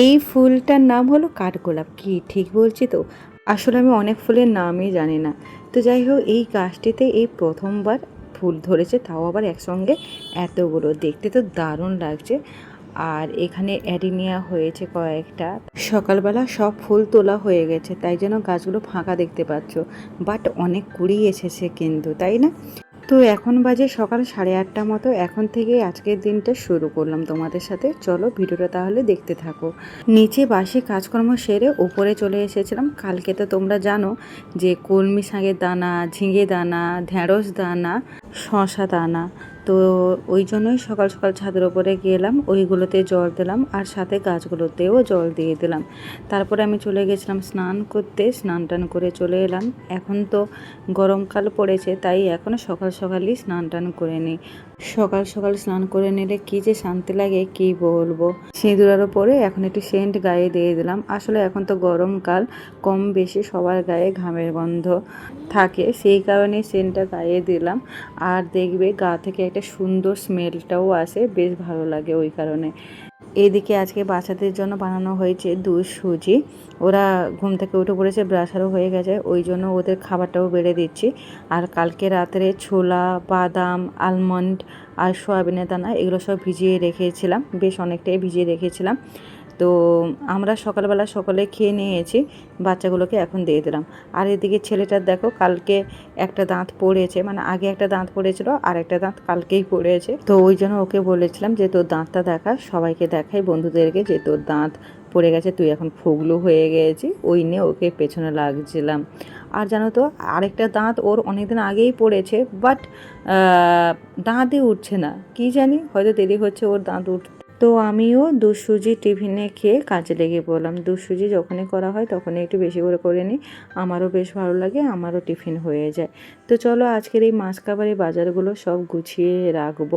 এই ফুলটার নাম হলো কাঠগোলাপ। কি? ঠিক বলছি তো? আসলে আমি অনেক ফুলের নামই জানি না। তো যাই হোক, এই গাছটিতে এই প্রথমবার ফুল ধরেছে, তাও আবার একসঙ্গে এতগুলো। দেখতে তো দারুণ লাগছে। আর এখানে অ্যাডিনিয়া হয়েছে কয়েকটা। সকালবেলা সব ফুল তোলা হয়ে গেছে, তাই জন্য গাছগুলো ফাঁকা দেখতে পাচ্ছ। বাট অনেক কুড়ি এসেছে কিন্তু, তাই না? তো এখন বাজে সকাল সাড়ে আটটা মতো। এখন থেকে আজকের দিনটা শুরু করলাম তোমাদের সাথে। চলো ভিডিওটা তাহলে দেখতে থাকো। নিচে বাসি কাজকর্ম সেরে উপরে চলে এসেছিলাম। কালকে তো তোমরা জানো যে কলমি শাঁগের দানা, ঝিঙে দানা, ঢেঁড়স দানা শশা দানা তো ওই জন্যই সকাল সকাল ছাদের ওপরে গেলাম, ওইগুলোতে জল দিলাম আর সাথে গাছগুলোতেও জল দিয়ে দিলাম। তারপরে আমি চলে গেছিলাম স্নান করতে, স্নান টান করে চলে এলাম। এখন তো গরমকাল পড়েছে, তাই এখন সকাল সকালই স্নান টান করে নিই। সকাল সকাল স্নান করে নিলে কি যে শান্তি লাগে, কি বলব? সিঁদুরারও পরে এখন একটু সেন্ট গায়ে দিয়ে দিলাম। আসলে এখন তো গরমকাল, কম বেশি সবার গায়ে ঘামের গন্ধ থাকে, সেই কারণে সেন্টটা গায়ে দিলাম। আর দেখবে গা থেকে একটা সুন্দর স্মেলটাও আসে, বেশ ভালো লাগে ওই কারণে। এদিকে আজকে বাচ্চাদের জন্য বানানো হয়েছে দুধ সুজি। ওরা ঘুম থেকে উঠে পড়েছে ব্রাশারও হয়ে গেছে, ওই জন্য ওদের খাবারটাও বেড়ে দিচ্ছি। আর কালকে রাত্রে ছোলা, বাদাম আলমন্ড আর সয়াবিনের দানা, এগুলো সব ভিজিয়ে রেখেছিলাম, বেশ অনেকটাই ভিজিয়ে রেখেছিলাম। তো আমরা সকালবেলা সকালে খেয়ে নিয়েছি, বাচ্চাগুলোকে এখন দিয়ে দিলাম। আর এদিকে ছেলেটার দেখো কালকে একটা দাঁত পড়েছে মানে আগে একটা দাঁত পড়েছিল, আর একটা দাঁত কালকেই পড়েছে। তো ওই জন্য ওকে বলেছিলাম যে, তোর দাঁতটা দেখা, সবাইকে দেখাই, বন্ধুদেরকে, যে তোর দাঁত পড়ে গেছে, তুই এখন ফুগলু হয়ে গেছি ওই নিয়ে ওকে পেছনে লাগছিলাম। আর জানো তো, আরেকটা দাঁত ওর অনেকদিন আগেই পড়েছে, বাট দাঁতই উঠছে না। কি জানি, হয়তো দেরি হচ্ছে ওর দাঁত উঠ তো আমিও দুধ সুজি টিফিনে খেয়ে কাজে লেগে পড়লাম। দুধ সুজি যখনই করা হয় তখনই একটু বেশি করে করে নিই। আমারও বেশ ভালো লাগে, আমারও টিফিন হয়ে যায়। তো চলো আজকের এই মাসকাবারি বাজারগুলো সব গুছিয়ে রাখব।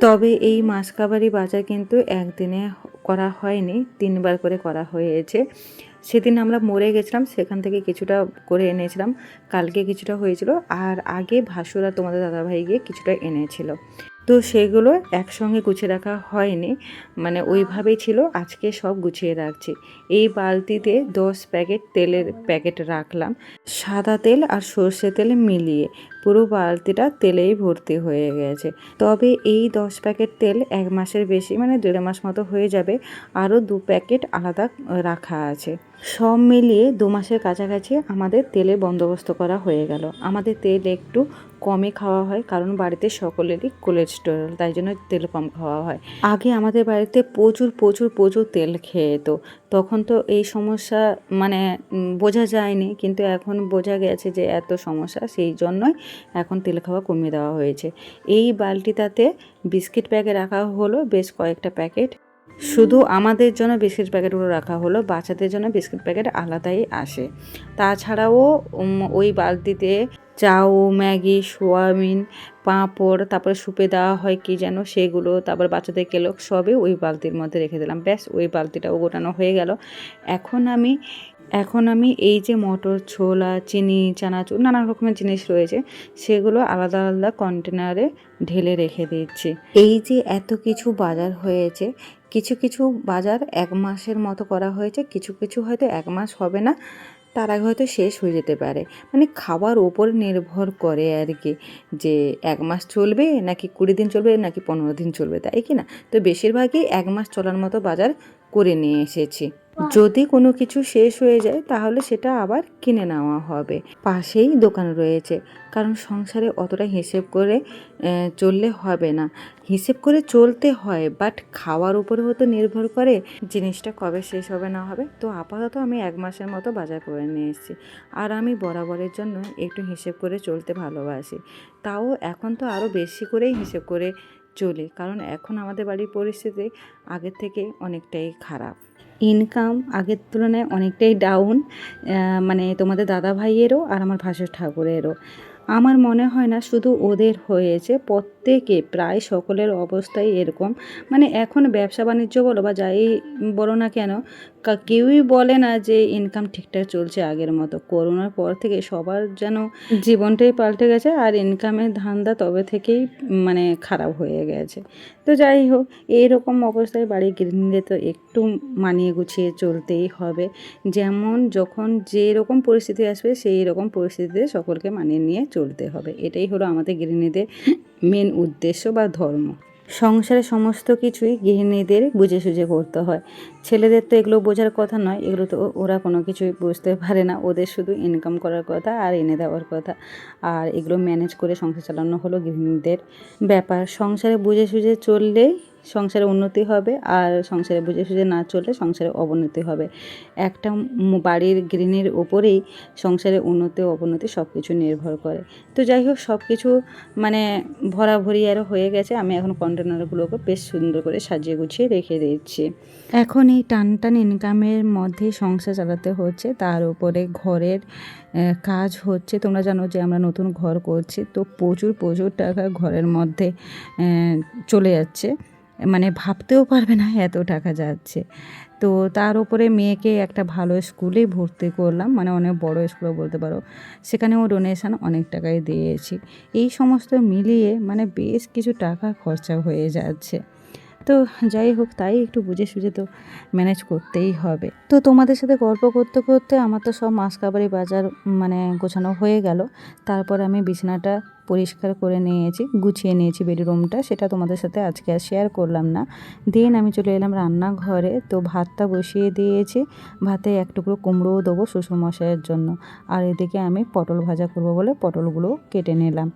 তবে এই মাসকাবারি বাজার কিন্তু একদিনে করা হয়নি, তিনবার করে করা হয়েছে। সেদিন আমরা মরে গেছিলাম, সেখান থেকে কিছুটা করে এনেছিলাম। কালকে কিছুটা হয়েছিল, আর আগে ভাসুরা তোমাদের দাদাভাই গিয়ে কিছুটা এনেছিল। তো সেগুলো একসঙ্গে গুছিয়ে রাখা হয়নি। মানে ওইভাবেই ছিল, আজকে সব গুছিয়ে রাখছি। এই বালতিতে দশ প্যাকেট তেলের প্যাকেট রাখলাম। সাদা তেল আর সর্ষে তেল মিলিয়ে। পুরো বালতিটা তেলেই ভর্তি হয়ে গেছে। তবে এই দশ প্যাকেট তেল এক মাসের বেশি মানে দেড় মাস মতো হয়ে যাবে, আরও দু প্যাকেট আলাদা রাখা আছে। সব মিলিয়ে দু মাসের কাছাকাছি আমাদের তেলের বন্দোবস্ত করা হয়ে গেল। আমাদের তেল একটু কমে খাওয়া হয়, কারণ বাড়িতে সকলেরই কোলেস্টেরল তাই জন্য তেল কম খাওয়া হয়। আগে আমাদের বাড়িতে প্রচুর প্রচুর প্রচুর তেল খেয়ে যেত। তখন তো এই সমস্যা মানে বোঝা যায়নি, কিন্তু এখন বোঝা গেছে যে এত সমস্যা, সেই জন্যই এখন তেল খাওয়া কমিয়ে দেওয়া হয়েছে। এই বালতিটাতে বিস্কিট প্যাকেট রাখা হলো বেশ কয়েকটা প্যাকেট। শুধু আমাদের জন্য বিস্কিট প্যাকেটগুলো রাখা হলো, বাচ্চাদের জন্য বিস্কিট প্যাকেট আলাদাই আসে। তাছাড়াও ওই বালতিতে চাউ, ম্যাগি, সোয়াবিন, পাঁপড়, তারপরে সুপে দেওয়া হয় কি যেন সেগুলো, তারপর বাচ্চাদের কেলক, সবই ওই বালতির মধ্যে রেখে দিলাম। ব্যাস, ওই বালতিটাও গোটানো হয়ে গেল। এখন আমি এখন আমি এই যে মটর ছোলা, চিনি চানাচুর নানা রকমের জিনিস রয়েছে, সেগুলো আলাদা আলাদা কন্টেনারে ঢেলে রেখে দিচ্ছি। এই যে এত কিছু বাজার হয়েছে, কিছু কিছু বাজার এক মাসের মতো করা হয়েছে, কিছু কিছু হয়তো এক মাস হবে না, তার আগে হয়তো শেষ হয়ে যেতে পারে। মানে খাবার ওপর নির্ভর করে আর কি, যে এক মাস চলবে নাকি কুড়ি দিন চলবে নাকি পনেরো দিন চলবে, তাই কি না? তো বেশিরভাগই এক মাস চলার মতো বাজার করে নিয়ে এসেছি। যদি কোনো কিছু শেষ হয়ে যায়, তাহলে সেটা আবার কিনে নেওয়া হবে। পাশেই দোকান রয়েছে। কারণ সংসারে অতটা হিসেব করে চললে হবে না। হিসেব করে চলতে হয় বাট খাওয়ার উপরেও তো নির্ভর করে জিনিসটা কবে শেষ হবে, না হবে। তো আপাতত আমি এক মাসের মতো বাজার করে নিয়ে এসেছি। আর আমি বরাবরের জন্য একটু হিসেব করে চলতে ভালোবাসি। তাও এখন তো আরও বেশি করেই হিসেব করে চলি, কারণ এখন আমাদের বাড়ির পরিস্থিতি আগের থেকে অনেকটাই খারাপ। ইনকাম আগের তুলনায় অনেকটাই ডাউন মানে তোমাদের দাদা ভাইয়েরও আর আমার ভাসুর ঠাকুরেরও। আমার মনে হয় না শুধু ওদের হয়েছে প্রত্যেক প্রায় সকলের অবস্থাই এরকম। মানে এখন ব্যবসা বাণিজ্য বলো বা যাই বলো না কেন কেউই বলে না যে ইনকাম ঠিকঠাক চলছে আগের মতো। করোনার পর থেকে সবার যেন জীবনটাই পাল্টে গেছে আর ইনকামের ধান্দা তবে থেকেই মানে খারাপ হয়ে গেছে। তো যাই হোক, এইরকম অবস্থায় বাড়ির গৃহিণীদের তো একটু মানিয়ে গুছিয়ে চলতেই হবে। যেমন যখন যে রকম পরিস্থিতি আসবে সেই রকম পরিস্থিতিতে সকলকে মানিয়ে নিয়ে চলতে হবে। এটাই হলো আমাদের গৃহিণীদের মেন উদ্দেশ্য বা ধর্ম। সংসারে সমস্ত কিছুই গৃহিণীদের বুঝে সুঝে করতে হয়। ছেলেদের তো এগুলো বোঝার কথা নয়, এগুলো তো ওরা কোনো কিছুই বুঝতে পারে না। ওদের শুধু ইনকাম করার কথা আর এনে দেওয়ার কথা। আর এগুলো ম্যানেজ করে সংসার চালানো হলো গৃহিণীদের ব্যাপার। সংসারে বুঝে সুঝে চললেই সংসারে উন্নতি হবে আর সংসারে বুঝে সুঝে না চললে সংসারে অবনতি হবে। একটা বাড়ির গৃহিণীর ওপরেই সংসারে উন্নতি অবনতি সব কিছু নির্ভর করে। তো যাই হোক সব কিছু মানে ভরাভরি আরও হয়ে গেছে। আমি এখন কন্টেনারগুলোকে বেশ সুন্দর করে সাজিয়ে গুছিয়ে রেখে দিচ্ছি। এখন এই টান টান ইনকামের মধ্যে সংসার চালাতে হচ্ছে। তার উপরে ঘরের কাজ হচ্ছে। তোমরা জানো যে আমরা নতুন ঘর করছি। তো প্রচুর প্রচুর টাকা ঘরের মধ্যে চলে যাচ্ছে। মানে ভাবতেও পারবে না এত টাকা যাচ্ছে। তো তার উপরে মেয়েকে একটা ভালো স্কুলে ভর্তি করলাম মানে অনেক বড় স্কুলে বলতে পারো। সেখানেও ডোনেশান অনেক টাকাই দিয়েছি। এই সমস্ত মিলিয়ে মানে বেশ কিছু টাকা খরচা হয়ে যাচ্ছে। তো যাই হোক, তাই একটু বুঝে সুঝে তো ম্যানেজ করতেই হবে। তো তোমাদের সাথে গল্প করতে করতে আমার তো সব মাসকাবারি বাজার মানে গোছানো হয়ে গেল। তারপর আমি বিছানাটা পরিষ্কার করে নিয়েছি, গুছিয়ে নিয়েছি বেডরুমটা, সেটা তোমাদের সাথে আজকে আর শেয়ার করলাম না। দেন আমি চলে এলাম রান্নাঘরে, তো ভাতটা বসিয়ে দিয়েছি। ভাতে এক টুকরো কুমড়োও দেবো শ্বশুরমশাইয়ের জন্য। আর এদিকে আমি পটল ভাজা করব বলে পটলগুলো কেটে নিলাম।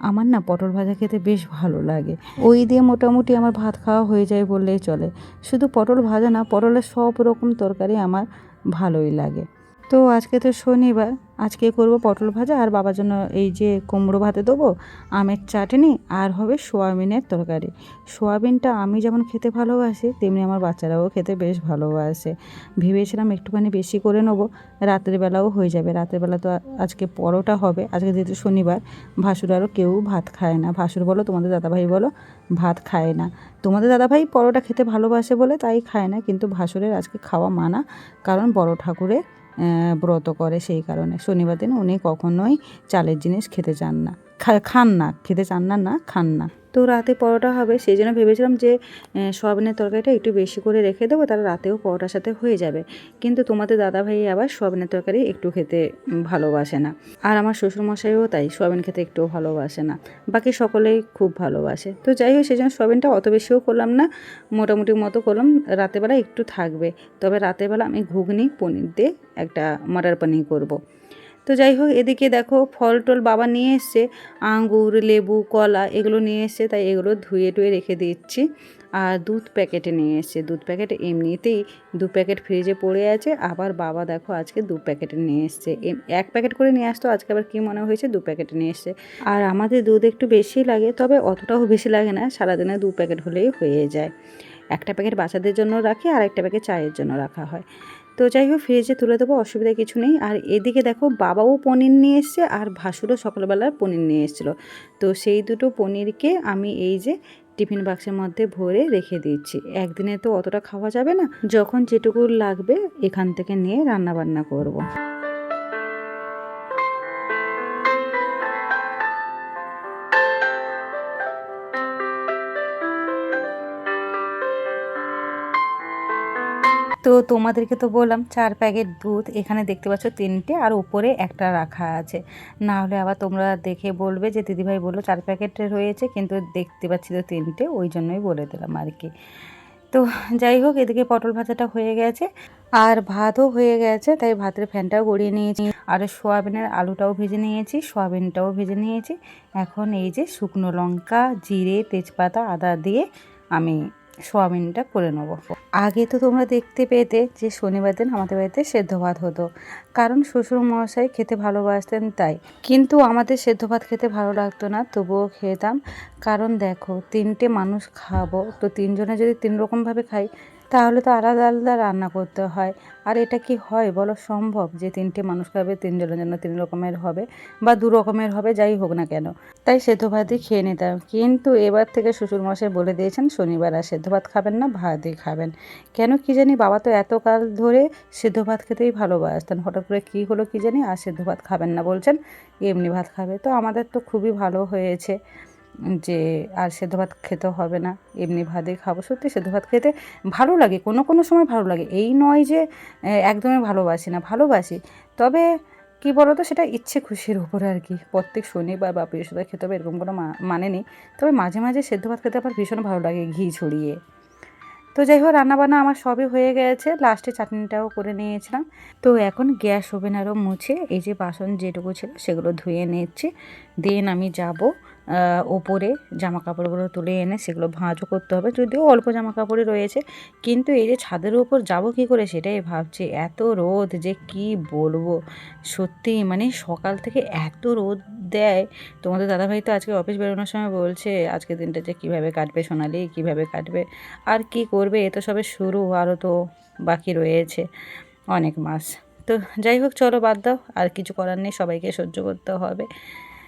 আমার না পটল ভাজা খেতে বেশ ভালো লাগে। ওই দিয়ে মোটামুটি আমার ভাত খাওয়া হয়ে যায় বললেই চলে। শুধু পটল ভাজা না, পটলের সব রকম তরকারি আমার ভালোই লাগে। তো আজকে তো শনিবার। আজকে করব পটল ভাজা আর বাবার জন্য এই যে কুমড়ো ভাতে দেবো, আমের চাটনি আর হবে সোয়াবিনের তরকারি। সোয়াবিনটা আমি যেমন খেতে ভালোবাসি, তেমনি আমার বাচ্চারাও খেতে বেশ ভালোবাসে। ভেবেছিলাম একটুখানি বেশি করে নেব, রাতের বেলাও হয়ে যাবে। রাতের বেলা তো আজকে পরোটা হবে। আজকে যেহেতু শনিবার, ভাসুর আরও কেউ ভাত খায় না। ভাসুর বলো, তোমাদের দাদাভাই বলো, ভাত খায় না। তোমাদের দাদাভাই পরোটা খেতে ভালোবাসে বলে তাই খায় না, কিন্তু ভাসুরের আজকে খাওয়া মানা। কারণ বড় ঠাকুরের ব্রত করে সেই কারণে। শনিবার দিন উনি কখনোই চালের জিনিস খেতে চান না। খান না, খেতে চান না না, খান না। তো রাতে পরোটা হবে সেই জন্য ভেবেছিলাম যে সয়াবিনের তরকারিটা একটু বেশি করে রেখে দেবো, তাহলে রাতেও পরোটার সাথে হয়ে যাবে। কিন্তু তোমাদের দাদা ভাই আবার সয়াবিনের তরকারি একটু খেতে ভালোবাসে না। আর আমার শ্বশুরমশাইও তাই, সয়াবিন খেতে একটু ভালোবাসে না। বাকি সকলেই খুব ভালোবাসে। তো যাই হোক সেই জন্য সয়াবিনটা অত বেশিও করলাম না, মোটামুটি মতো করলাম। রাতেরবেলা একটু থাকবে, তবে রাতেরবেলা আমি ঘুগনি, পনির দিয়ে একটা মটর পনির করব। তো যাই হোক, এদিকে দেখো ফল টল বাবা নিয়ে এসছে। আঙ্গুর, লেবু, কলা এগুলো নিয়ে এসছে, তাই এগুলো ধুয়ে টুয়ে রেখে দিচ্ছি। আর দুধ প্যাকেটে নিয়ে এসছে। দুধ প্যাকেট এমনিতেই দু প্যাকেট ফ্রিজে পড়ে আছে। আবার বাবা দেখো আজকে দু প্যাকেটে নিয়ে এসছে। এক প্যাকেট করে নিয়ে আসতো, আজকে আবার কী মনে হয়েছে? দু প্যাকেটে নিয়ে এসছে। আর আমাদের দুধ একটু বেশি লাগে, তবে অতটাও বেশি লাগে না, সারাদিনে দু প্যাকেট হলেই হয়ে যায়। একটা প্যাকেট বাচ্চাদের জন্য রাখি আর একটা প্যাকেট চায়ের জন্য রাখা হয়। তো যাই হোক ফ্রিজে তুলে দেবো, অসুবিধা কিছু নেই। আর এদিকে দেখো, বাবাও পনির নিয়ে এসছে, আর ভাসুরও সকালবেলার পনির নিয়ে এসেছিল। তো সেই দুটো পনিরকে আমি এই যে টিফিন বাক্সের মধ্যে ভরে রেখে দিচ্ছি। একদিনে তো অতটা খাওয়া যাবে না। যখন যেটুকু লাগবে, এখান থেকে নিয়ে রান্না বান্না করব। তোমাদেরকে তো বললাম, চার প্যাকেট দুধ এখানে দেখতে পাচ্ছ তিনটে আর উপরে একটা রাখা আছে। না হলে আবার তোমরা দেখে বলবে যে দিদিভাই বলল চার প্যাকেট রয়েছে কিন্তু দেখতে পাচ্ছি তো তিনটে, ওই জন্যই বলে দিলাম আর কি। তো যাই হোক, এদিকে পটল ভাজাটা হয়ে গেছে আর ভাতও হয়ে গেছে, তাই ভাতের ফ্যানটাও গড়িয়ে নিয়েছি। আর সোয়াবিনের আলুটাও ভেজে নিয়েছি, সোয়াবিনটাও ভেজে নিয়েছি। এখন এই যে শুকনো লঙ্কা, জিরে, তেজপাতা, আদা দিয়ে আমি সোয়াবিনটা করে নেব। আগে তো তোমরা দেখতে পেতে যে শনিবার দিন আমাদের বাড়িতে সেদ্ধ ভাত হতো। কারণ শ্বশুর মহাশয় খেতে ভালোবাসতেন তাই। কিন্তু আমাদের সেদ্ধ ভাত খেতে ভালো লাগতো না, তবুও খেতাম। কারণ দেখো, তিনটে মানুষ খাব, তো তিনজনে যদি তিন রকমভাবে খাই তাহলে তো আলাদা আলাদা রান্না করতে হয়। আর এটা কি হয় বলো? সম্ভব যে তিনটে মানুষ খাবে, তিনজনের জন্য তিন রকমের হবে বা দু রকমের হবে, যাই হোক না কেন। তাই সেদ্ধ ভাতই খেয়ে নিতাম। কিন্তু এবার থেকে শ্বশুরমশাই বলে দিয়েছেন, শনিবার আর সেদ্ধ ভাত খাবেন না, ভাতই খাবেন। কেন কি জানি বাবা তো এতকাল ধরে সেদ্ধ ভাত খেতেই ভালোবাসতেন। হঠাৎ করে কী হলো কি জানি? আর সেদ্ধ ভাত খাবেন না বলছেন, এমনি ভাত খাবে। তো আমাদের তো খুবই ভালো হয়েছে। যে আর সেদ্ধ ভাত খেতে হবে না, এমনি ভাতেই খাব। সত্যি সেদ্ধ ভাত খেতে ভালো লাগে, কোনো কোনো সময় ভালো লাগে। এই নয় যে একদমই ভালোবাসি না, ভালোবাসি। তবে কি বলো তো সেটা ইচ্ছে খুশির উপরে আর কি। প্রত্যেক শনিবার বা বৃহস্পতিবার খেতে হবে, এরকম কোনো মানে নেই। তবে মাঝে মাঝে সেদ্ধ ভাত খেতে আমার ভীষণ ভালো লাগে, ঘি ছড়িয়ে। তো যাই হোক, রান্নাবান্না আমার সবই হয়ে গেছে। লাস্টে চাটনিটাও করে নিয়েছিলাম। তো এখন গ্যাস ওভেন আরও মুছে, এই যে বাসন যেটুকু ছিল সেগুলো ধুয়ে নিচ্ছি। দেন আমি যাব ওপরে জামা কাপড়গুলো তুলে এনে সেগুলো ভাঁজও করতে হবে। যদিও অল্প জামা কাপড়ই রয়েছে, কিন্তু এই যে ছাদের উপর যাব কি করে সেটাই ভাবছি। এত রোদ যে কি বলব? সত্যি মানে সকাল থেকে এত রোদ দেয়। তোমাদের দাদাভাই তো আজকে অফিস বেরোনোর সময় বলছে আজকে দিনটা যে কীভাবে কাটবে সোনালি, কীভাবে কাটবে? আর কি করবে? এ তো সবে শুরু, আরও তো বাকি রয়েছে অনেক মাস। তো যাই হোক, চলো বাদ দাও, আর কিছু করার নেই, সবাইকে সহ্য করতে হবে।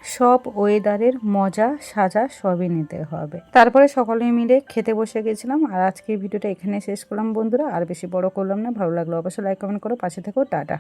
সব ওয়েদারের মজা, সাজা সবই নিতে হবে। তারপরে সকলে মিলে খেতে বসে গেছিলাম আর আজকে ভিডিওটা এখানে শেষ করলাম বন্ধুরা। আর বেশি বড় করলাম না, ভালো লাগল অবশ্যই লাইক কমেন্ট করো। পাশে থেকো, টাটা।